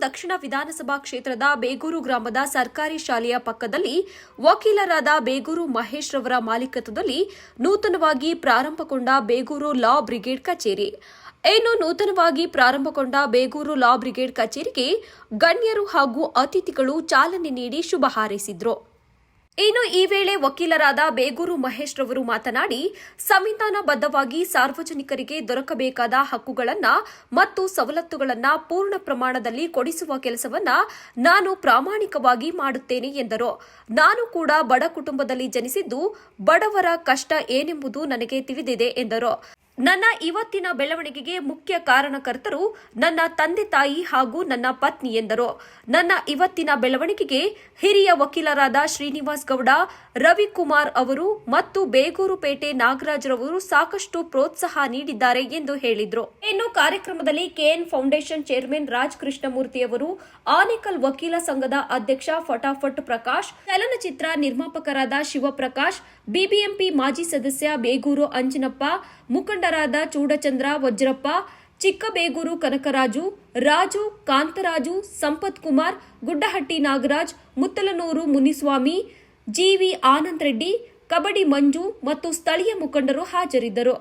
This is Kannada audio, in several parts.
ದಕ್ಷಿಣ ವಿಧಾನಸಭಾ ಕ್ಷೇತ್ರದ ಬೇಗೂರು ಗ್ರಾಮದ ಸರ್ಕಾರಿ ಶಾಲೆಯ ಪಕ್ಕದಲ್ಲಿ ವಕೀಲರಾದ ಬೇಗೂರು ಮಹೇಶ್ ರವರ ಮಾಲೀಕತ್ವದಲ್ಲಿ ನೂತನವಾಗಿ ಪ್ರಾರಂಭಗೊಂಡ ಬೇಗೂರು ಲಾ ಬ್ರಿಗೇಡ್ ಕಚೇರಿ. ಇನ್ನು ನೂತನವಾಗಿ ಪ್ರಾರಂಭಗೊಂಡ ಬೇಗೂರು ಲಾ ಬ್ರಿಗೇಡ್ ಕಚೇರಿಗೆ ಗಣ್ಯರು ಹಾಗೂ ಅತಿಥಿಗಳು ಚಾಲನೆ ನೀಡಿ ಶುಭ ಹಾರೈಸಿದ್ರು. ಇನ್ನು ಈ ವೇಳೆ ವಕೀಲರಾದ ಬೇಗೂರು ಮಹೇಶ್ ರವರು ಮಾತನಾಡಿ, ಸಂವಿಧಾನಬದ್ಧವಾಗಿ ಸಾರ್ವಜನಿಕರಿಗೆ ದೊರಕಬೇಕಾದ ಹಕ್ಕುಗಳನ್ನು ಮತ್ತು ಸವಲತ್ತುಗಳನ್ನು ಪೂರ್ಣ ಪ್ರಮಾಣದಲ್ಲಿ ಕೊಡಿಸುವ ಕೆಲಸವನ್ನ ನಾನು ಪ್ರಾಮಾಣಿಕವಾಗಿ ಮಾಡುತ್ತೇನೆ ಎಂದರು. ನಾನು ಕೂಡ ಬಡ ಕುಟುಂಬದಲ್ಲಿ ಜನಿಸಿದ್ದು, ಬಡವರ ಕಷ್ಟ ಏನೆಂಬುದು ನನಗೆ ತಿಳಿದಿದೆ ಎಂದರು. ನನ್ನ ಇವತ್ತಿನ ಬೆಳವಣಿಗೆಗೆ ಮುಖ್ಯ ಕಾರಣಕರ್ತರು ನನ್ನ ತಂದೆ ತಾಯಿ ಹಾಗೂ ನನ್ನ ಪತ್ನಿ ಎಂದರು. ನನ್ನ ಇವತ್ತಿನ ಬೆಳವಣಿಗೆಗೆ ಹಿರಿಯ ವಕೀಲರಾದ ಶ್ರೀನಿವಾಸ್ ಗೌಡ, ರವಿಕುಮಾರ್ ಅವರು ಮತ್ತು ಬೇಗೂರುಪೇಟೆ ನಾಗರಾಜ್ರವರು ಸಾಕಷ್ಟು ಪ್ರೋತ್ಸಾಹ ನೀಡಿದ್ದಾರೆ ಎಂದು ಹೇಳಿದರು. ಇನ್ನು ಕಾರ್ಯಕ್ರಮದಲ್ಲಿ KN foundation chairman Raj Krishnamurthy ಅವರು, ಆನೇಕಲ್ ವಕೀಲ ಸಂಘದ ಅಧ್ಯಕ್ಷ ಫಟಾಫಟ್ ಪ್ರಕಾಶ್, ಚಲನಚಿತ್ರ ನಿರ್ಮಾಪಕರಾದ ಶಿವಪ್ರಕಾಶ್ ಬಿಬಿಎಂಪಿ ಮಾಜಿ ಸದಸ್ಯ ಬೇಗೂರು ಅಂಜನಪ್ಪ, ಮುಖಂಡರಾದ ಚೂಡಚಂದ್ರ ವಜ್ರಪ್ಪ, ಚಿಕ್ಕಬೇಗೂರು ಕನಕರಾಜು, ರಾಜು ಕಾಂತರಾಜು, ಸಂಪತ್ ಕುಮಾರ್, ಗುಡ್ಡಹಟ್ಟಿ ನಾಗರಾಜ್, ಮುತ್ತಲನೂರು ಮುನಿಸ್ವಾಮಿ ಜಿವಿ ಆನಂದ್ ರೆಡ್ಡಿ ಕಬಡ್ಡಿ ಮಂಜು ಮತ್ತು ಸ್ಥಳೀಯ ಮುಖಂಡರು ಹಾಜರಿದ್ದರು.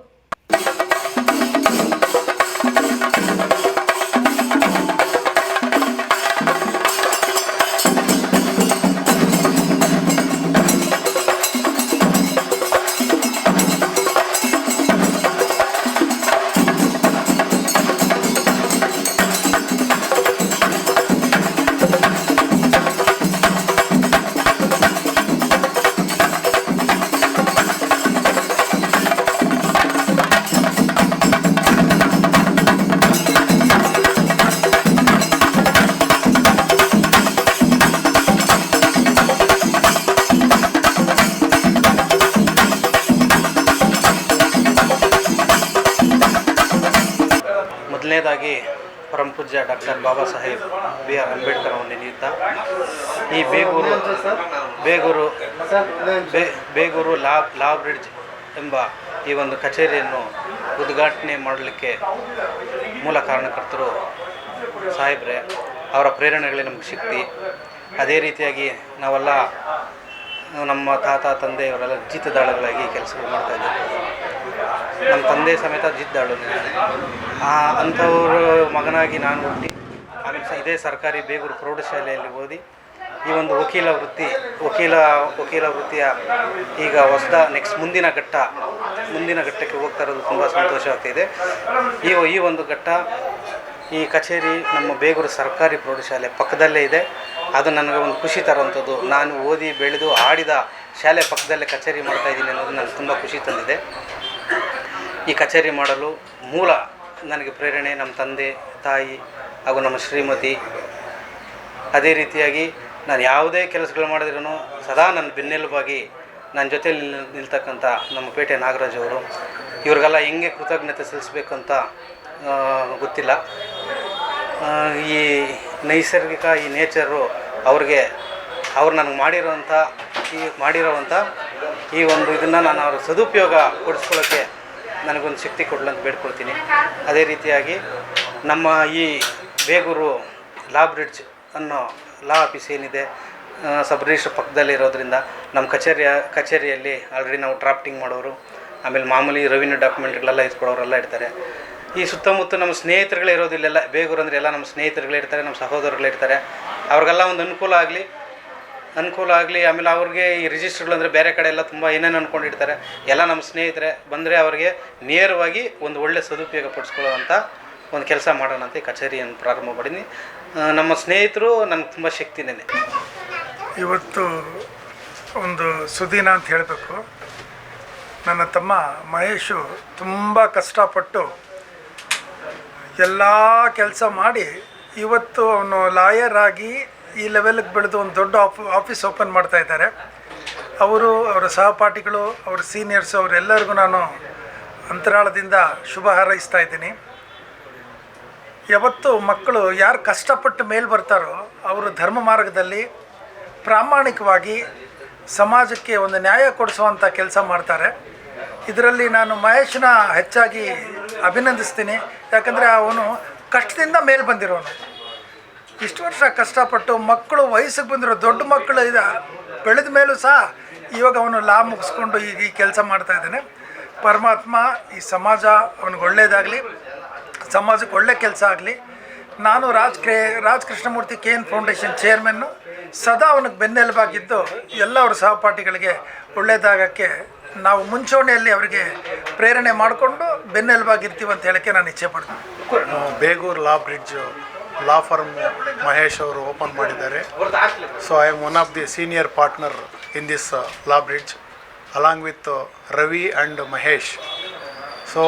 ಮೊದಲನೇದಾಗಿ ಪರಂ ಪೂಜ್ಯ doctor Baba Saheb B R Ambedkar ಅವರ ನಿಮಿತ್ತ ಈ Begur Begur Begur law law bridge ಎಂಬ ಈ ಒಂದು ಕಚೇರಿಯನ್ನು ಉದ್ಘಾಟನೆ ಮಾಡಲಿಕ್ಕೆ ಮೂಲ ಕಾರಣಕರ್ತರು ಸಾಹೇಬ್ರೆ, ಅವರ ಪ್ರೇರಣೆಗಳೇ ನಮಗೆ ಶಕ್ತಿ. ಅದೇ ರೀತಿಯಾಗಿ ನಾವೆಲ್ಲ ನಮ್ಮ ತಾತ, ತಂದೆ ಇವರೆಲ್ಲ ಜೀತದಾಳಗಳಾಗಿ ಕೆಲಸಗಳು ಮಾಡ್ತಾ ಇದ್ದಾರೆ ನಮ್ಮ ತಂದೆ ಸಮೇತ ಜಿದ್ದಾಳು ಆ ಅಂಥವ್ರ ಮಗನಾಗಿ ನಾನು ಹುಟ್ಟಿ ಆಮೇಲೆ ಇದೇ ಸರ್ಕಾರಿ ಬೇಗೂರು ಪ್ರೌಢಶಾಲೆಯಲ್ಲಿ ಓದಿ, ಈ ಒಂದು ವಕೀಲ ವೃತ್ತಿ, ವಕೀಲ ವಕೀಲ ವೃತ್ತಿಯ ಈಗ ಹೊಸದ ನೆಕ್ಸ್ಟ್ ಮುಂದಿನ ಘಟ್ಟ, ಮುಂದಿನ ಘಟ್ಟಕ್ಕೆ ಹೋಗ್ತಾ ಇರೋದು ತುಂಬ ಸಂತೋಷವಾಗ್ತಿದೆ ಈ ಈ ಒಂದು ಘಟ್ಟ ಈ ಕಚೇರಿ ನಮ್ಮ ಬೇಗೂರು ಸರ್ಕಾರಿ ಪ್ರೌಢಶಾಲೆ ಪಕ್ಕದಲ್ಲೇ ಇದೆ. ಅದು ನನಗೆ ಒಂದು ಖುಷಿ ತರುವಂಥದ್ದು. ನಾನು ಓದಿ, ಬೆಳೆದು, ಆಡಿದ ಶಾಲೆ ಪಕ್ಕದಲ್ಲೇ ಕಚೇರಿ ಮಾಡ್ತಾ ಇದ್ದೀನಿ ಅನ್ನೋದು ನನಗೆ ತುಂಬ ಖುಷಿ ತಂದಿದೆ. ಈ ಕಚೇರಿ ಮಾಡಲು ಮೂಲ ನನಗೆ ಪ್ರೇರಣೆ ನಮ್ಮ ತಂದೆ, ತಾಯಿ ಹಾಗೂ ನಮ್ಮ ಶ್ರೀಮತಿ. ಅದೇ ರೀತಿಯಾಗಿ ನಾನು ಯಾವುದೇ ಕೆಲಸಗಳು ಮಾಡಿದ್ರೂ ಸದಾ ನನ್ನ ಬೆನ್ನೆಲುಬಾಗಿ ನನ್ನ ಜೊತೆಯಲ್ಲಿ ನಿಲ್- ನಿಲ್ತಕ್ಕಂಥ ನಮ್ಮ ಪೇಟೆ ನಾಗರಾಜ್ ಅವರು, ಇವ್ರಿಗೆಲ್ಲ ಹೆಂಗೆ ಕೃತಜ್ಞತೆ ಅಂತ ಗೊತ್ತಿಲ್ಲ. ಈ ನೈಸರ್ಗಿಕ, ಈ ನೇಚರು ಅವ್ರಿಗೆ, ಅವ್ರು ನನಗೆ ಮಾಡಿರೋವಂಥ, ಈ ಮಾಡಿರೋವಂಥ ಈ ಒಂದು ಇದನ್ನು ನಾನು ಅವ್ರ ಸದುಪಯೋಗ ಪಡಿಸ್ಕೊಳ್ಳೋಕ್ಕೆ ನನಗೊಂದು ಶಕ್ತಿ ಕೊಡಲು ಅಂತ ಬೇಡ್ಕೊಳ್ತೀನಿ. ಅದೇ ರೀತಿಯಾಗಿ ನಮ್ಮ ಈ ಬೇಗೂರು ಲಾ ಬ್ರಿಡ್ಜ್ ಅನ್ನೋ ಲಾ ಆಫೀಸ್ ಏನಿದೆ ಸಬ್ ರಿಜಿಸ್ಟ್ರ್ ಪಕ್ಕದಲ್ಲಿ ಇರೋದ್ರಿಂದ ನಮ್ಮ ಕಚೇರಿಯ, ಕಚೇರಿಯಲ್ಲಿ ಆಲ್ರೆಡಿ ನಾವು ಡ್ರಾಫ್ಟಿಂಗ್ ಮಾಡೋರು, ಆಮೇಲೆ ಮಾಮೂಲಿ ರೆವಿನ್ಯೂ ಡಾಕ್ಯುಮೆಂಟ್ಗಳೆಲ್ಲ ಇಸ್ಕೊಡೋರೆಲ್ಲ ಇರ್ತಾರೆ. ಈ ಸುತ್ತಮುತ್ತ ನಮ್ಮ ಸ್ನೇಹಿತರುಗಳೇ ಇರೋದಿಲ್ಲೆಲ್ಲ ಬೇಗೂರು ಅಂದರೆ ಎಲ್ಲ ನಮ್ಮ ಸ್ನೇಹಿತರುಗಳೇ ಇರ್ತಾರೆ, ನಮ್ಮ ಸಹೋದರಗಳೇ ಇರ್ತಾರೆ. ಅವ್ರಿಗೆಲ್ಲ ಒಂದು ಅನುಕೂಲ ಆಗಲಿ ಅನುಕೂಲ ಆಗಲಿ, ಆಮೇಲೆ ಅವ್ರಿಗೆ ಈ ರಿಜಿಸ್ಟ್ರ್ಗಳು ಅಂದರೆ ಬೇರೆ ಕಡೆ ಎಲ್ಲ ತುಂಬ ಏನೇನು ಅಂದ್ಕೊಂಡಿರ್ತಾರೆ ಎಲ್ಲ ನಮ್ಮ ಸ್ನೇಹಿತರೆ ಬಂದರೆ ಅವರಿಗೆ ನೇರವಾಗಿ ಒಂದು ಒಳ್ಳೆ ಸದುಪಯೋಗ ಪಡಿಸ್ಕೊಳ್ಳೋವಂಥ ಒಂದು ಕೆಲಸ ಮಾಡೋಣ ಅಂತ ಕಚೇರಿಯನ್ನು ಪ್ರಾರಂಭ ಮಾಡೀನಿ ನಮ್ಮ ಸ್ನೇಹಿತರು ನನಗೆ ತುಂಬ ಶಕ್ತಿನೇ ಇವತ್ತು ಒಂದು ಸುದಿನ ಅಂತ ಹೇಳಬೇಕು. ನನ್ನ ತಮ್ಮ ಮಹೇಶು ತುಂಬ ಕಷ್ಟಪಟ್ಟು ಎಲ್ಲ ಕೆಲಸ ಮಾಡಿ ಇವತ್ತು ಅವನು ಲಾಯರ್ ಆಗಿ ಈ ಲೆವೆಲ್ಗೆ ಬೆಳೆದು ಒಂದು ದೊಡ್ಡ ಆಫ್ ಆಫೀಸ್ ಓಪನ್ ಮಾಡ್ತಾ ಇದ್ದಾರೆ. ಅವರು, ಅವರ ಸಹಪಾಠಿಗಳು, ಅವರ ಸೀನಿಯರ್ಸ್ ಅವರೆಲ್ಲರಿಗೂ ನಾನು ಅಂತರಾಳದಿಂದ ಶುಭ ಹಾರೈಸ್ತಾ ಇದ್ದೀನಿ. ಯಾವತ್ತು ಮಕ್ಕಳು ಯಾರು ಕಷ್ಟಪಟ್ಟು ಮೇಲೆ ಬರ್ತಾರೋ ಅವರು ಧರ್ಮ ಮಾರ್ಗದಲ್ಲಿ ಪ್ರಾಮಾಣಿಕವಾಗಿ ಸಮಾಜಕ್ಕೆ ಒಂದು ನ್ಯಾಯ ಕೊಡಿಸುವಂಥ ಕೆಲಸ ಮಾಡ್ತಾರೆ. ಇದರಲ್ಲಿ ನಾನು ಮಹೇಶನ ಹೆಚ್ಚಾಗಿ ಅಭಿನಂದಿಸ್ತೀನಿ. ಯಾಕಂದರೆ ಅವನು ಕಷ್ಟದಿಂದ ಮೇಲೆ ಬಂದಿರೋನು. ಇಷ್ಟು ವರ್ಷ ಕಷ್ಟಪಟ್ಟು ಮಕ್ಕಳು ವಯಸ್ಸಿಗೆ ಬಂದಿರೋ ದೊಡ್ಡ ಮಕ್ಕಳು ಇದ ಬೆಳೆದ ಮೇಲೂ ಸಹ ಇವಾಗ ಅವನು ಲಾ ಮುಗಿಸ್ಕೊಂಡು ಈಗ ಈ ಕೆಲಸ ಮಾಡ್ತಾ ಇದ್ದಾನೆ. ಪರಮಾತ್ಮ ಈ ಸಮಾಜ ಅವನಿಗೆ ಒಳ್ಳೆಯದಾಗಲಿ ಸಮಾಜಕ್ಕೆ ಒಳ್ಳೆ ಕೆಲಸ ಆಗಲಿ. ನಾನು Raj ಕ್ರೇ Raj Krishnamurthy K N foundation ಚೇರ್ಮನ್ನು ಸದಾ ಅವನಿಗೆ ಬೆನ್ನೆಲುಬಾಗಿದ್ದು ಎಲ್ಲ ಅವ್ರ ಸಹಪಾಠಿಗಳಿಗೆ ಒಳ್ಳೆಯದಾಗಕ್ಕೆ ನಾವು ಮುಂಚೂಣಿಯಲ್ಲಿ ಅವರಿಗೆ ಪ್ರೇರಣೆ ಮಾಡಿಕೊಂಡು ಬೆನ್ನೆಲುಬಾಗಿರ್ತೀವಿ ಅಂತ ಹೇಳಕ್ಕೆ ನಾನು ಇಚ್ಛೆ ಪಡ್ತೀನಿ. Begur law bridge law firm Mahesh ಅವರು ಓಪನ್ ಮಾಡಿದ್ದಾರೆ. So I am one of the senior partner in this law bridge along with Ravi and Mahesh so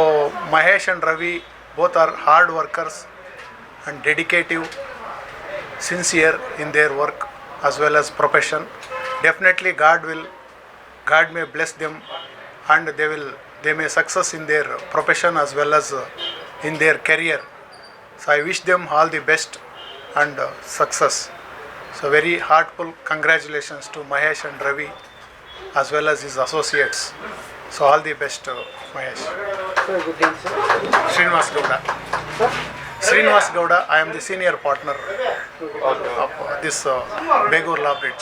Mahesh and Ravi both are hard workers and dedicative sincere in their work as well as profession definitely god will god may bless them and they will they may success in their profession as well as in their career so i wish them all the best and uh, success. So very heartful congratulations to mahesh and ravi as well as his associates. So all the best uh, mahesh. Srinivas gowda Srinivas Gowda, I am the senior partner of uh, this uh, Begur Law Bridge.